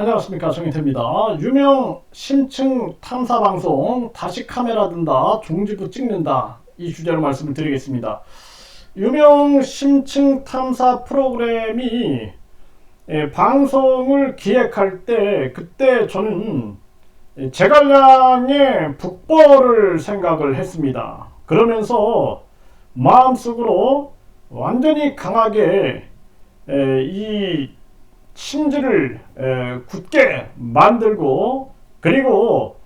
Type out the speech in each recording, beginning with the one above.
안녕하십니까 정인태입니다. 유명 심층 탐사 방송 다시 카메라 든다 종지부 찍는다 이 주제로 말씀을 드리겠습니다. 유명 심층 탐사 프로그램이 예, 방송을 기획할 때 그때 저는 예, 제갈량의 북벌을 생각을 했습니다. 그러면서 마음속으로 완전히 강하게 에, 이 심지를 에, 굳게 만들고 그리고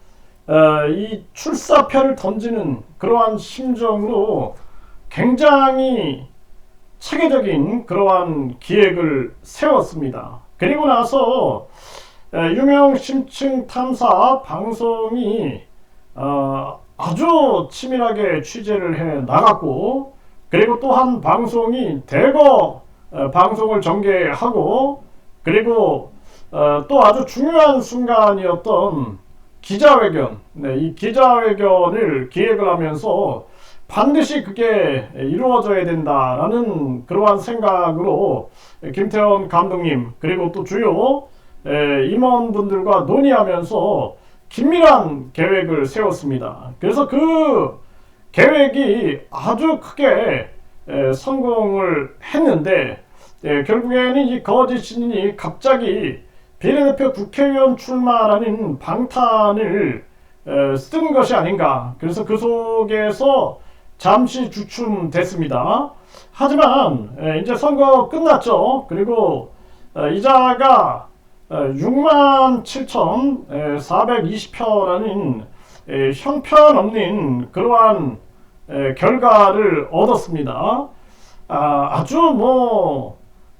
어, 이 출사표를 던지는 그러한 심정으로 굉장히 체계적인 그러한 기획을 세웠습니다. 그리고 나서 에, 유명 심층 탐사 방송이 어, 아주 치밀하게 취재를 해 나갔고 그리고 또한 방송이 대거 어, 방송을 전개하고 그리고 어, 또 아주 중요한 순간이었던 기자회견, 네, 이 기자회견을 기획을 하면서 반드시 그게 이루어져야 된다라는 그러한 생각으로 김태원 감독님 그리고 또 주요 에, 임원분들과 논의하면서 긴밀한 계획을 세웠습니다. 그래서 그 계획이 아주 크게 에, 성공을 했는데 예, 결국에는 이 거짓 신인이 갑자기 비례대표 국회의원 출마라는 방탄을 에, 쓴 것이 아닌가. 그래서 그 속에서 잠시 주춤됐습니다. 하지만 에, 이제 선거 끝났죠. 그리고 어, 이자가 어, 6만 7,420표라는 형편없는 그러한 에, 결과를 얻었습니다. 아, 아주 뭐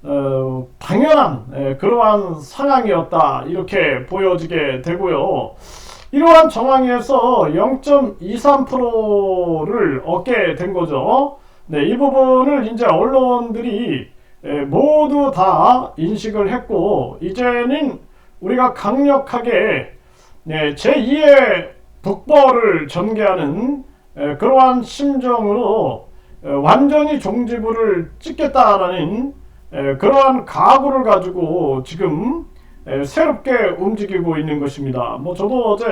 어, 당연한 에, 그러한 상황이었다 이렇게 보여지게 되고요. 이러한 정황에서 0.23%를 얻게 된 거죠. 네, 이 부분을 이제 언론들이 에, 모두 다 인식을 했고 이제는 우리가 강력하게 네, 제2의 북벌을 전개하는 에, 그러한 심정으로 에, 완전히 종지부를 찍겠다라는 에, 그러한 각오를 가지고 지금 에, 새롭게 움직이고 있는 것입니다. 뭐 저도 어제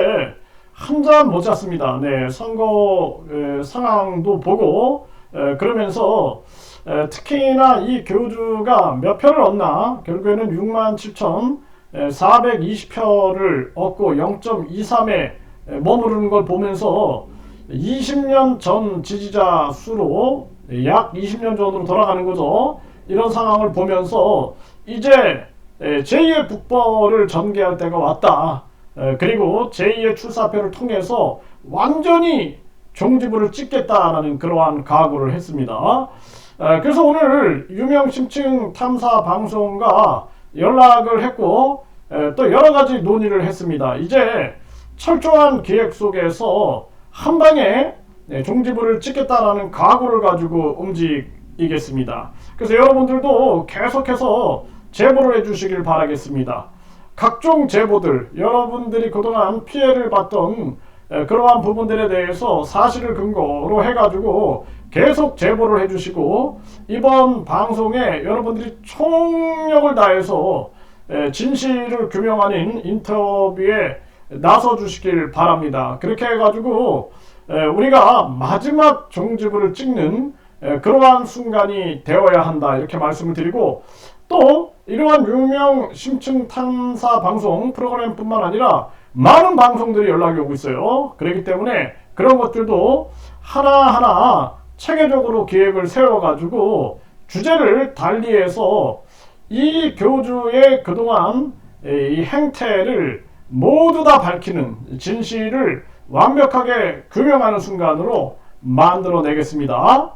한잔 못 잤습니다. 네, 선거 에, 상황도 보고 에, 그러면서 에, 특히나 이 교주가 몇 표를 얻나 결국에는 6만 7천 420표를 얻고 0.23에 머무르는 걸 보면서 20년 전 지지자 수로 약 20년 전으로 돌아가는 거죠. 이런 상황을 보면서 이제 제2의 북벌을 전개할 때가 왔다. 에, 그리고 제2의 출사표를 통해서 완전히 종지부를 찍겠다라는 그러한 각오를 했습니다. 에, 그래서 오늘 유명 심층 탐사 방송과 연락을 했고 에, 또 여러 가지 논의를 했습니다. 이제 철저한 계획 속에서 한 방에 네, 종지부를 찍겠다라는 각오를 가지고 움직 이겠습니다. 그래서 여러분들도 계속해서 제보를 해주시길 바라겠습니다. 각종 제보들, 여러분들이 그동안 피해를 봤던 에, 그러한 부분들에 대해서 사실을 근거로 해가지고 계속 제보를 해주시고 이번 방송에 여러분들이 총력을 다해서 에, 진실을 규명하는 인터뷰에 나서 주시길 바랍니다. 그렇게 해가지고 에, 우리가 마지막 종지부를 찍는 에, 그러한 순간이 되어야 한다 이렇게 말씀을 드리고 또 이러한 유명 심층 탐사 방송 프로그램뿐만 아니라 많은 방송들이 연락이 오고 있어요. 그렇기 때문에 그런 것들도 하나하나 체계적으로 기획을 세워가지고 주제를 달리해서 이 교주의 그동안 이 행태를 모두 다 밝히는 진실을 완벽하게 규명하는 순간으로 만들어내겠습니다.